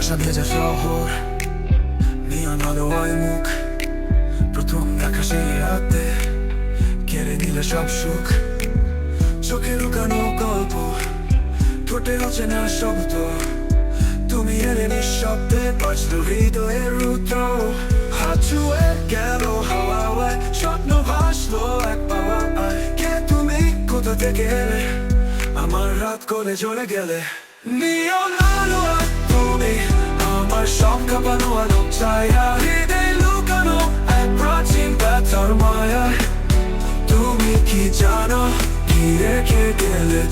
কুয়াশা ভেজা শহর নিয়ন আলোয় মুখ প্রথম দেখা সেই রাতে কেড়ে নিলে সব সুখ চোখে লুকানো গল্প ঠোঁটে অচেনা শব্দ তুমি এলে নিঃশব্দে বাজলো হৃদয়ের রুদ্র হাত ছুঁয়ে গেল হাওয়ায় স্বপ্ন ভাসলো এক পাওয়ায় কে তুমি কোথা থেকে এলে আমার রাত করে চলে গেলে নিয়ন আলো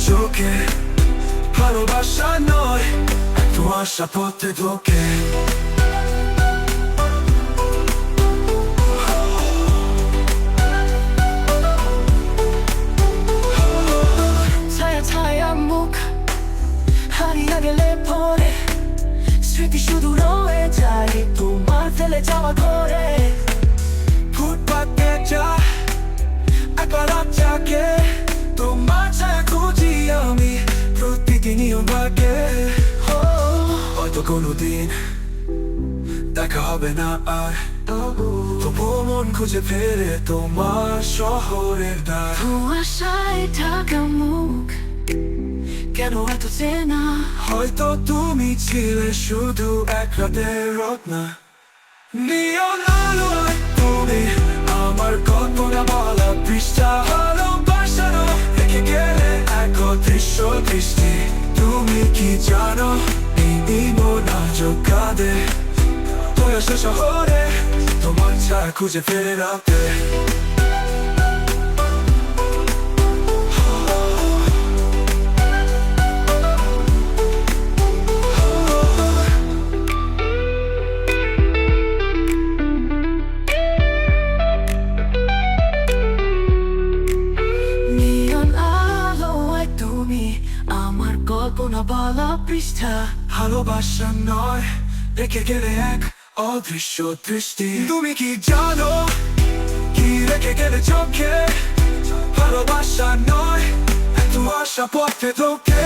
চোখে ভালোবাসা নয় একটু আশা পথে ঢোকে মুখ হারিয়ে গেলে পরে স্মৃতি শুধু রয়ে যায় তোমার ফেলে যাওয়া ঘরে হয়তো কোনোদিন দেখা হবে না আর। তবুও মন খুঁজে ফেরে তোমার শহরের দ্বার। কুয়াশায় ঢাকা মুখ কেন এত চেনা? হয়তো তুমি ছিলে শুধু এক রাতের রত্না। নিয়ন তুমি আমার কল্পনা বলা পৃষ্ঠা ভালোবাসানো রেখে গেলে এক দৃশ্য দৃষ্টি। তুমি কি জানো এই মোনা যোগাদে বয়স শহরে তোমার ছায়া খুঁজে ফেরে রাতে আমার কল্পনা বলা পৃষ্ঠা ভালোবাসা নয় রেখে গেলে এক অদৃশ্য দৃষ্টি। তুমি কি জানো? কি রেখে গেলে চোখে? ভালোবাসা নয়, এত আশা পথে তোকে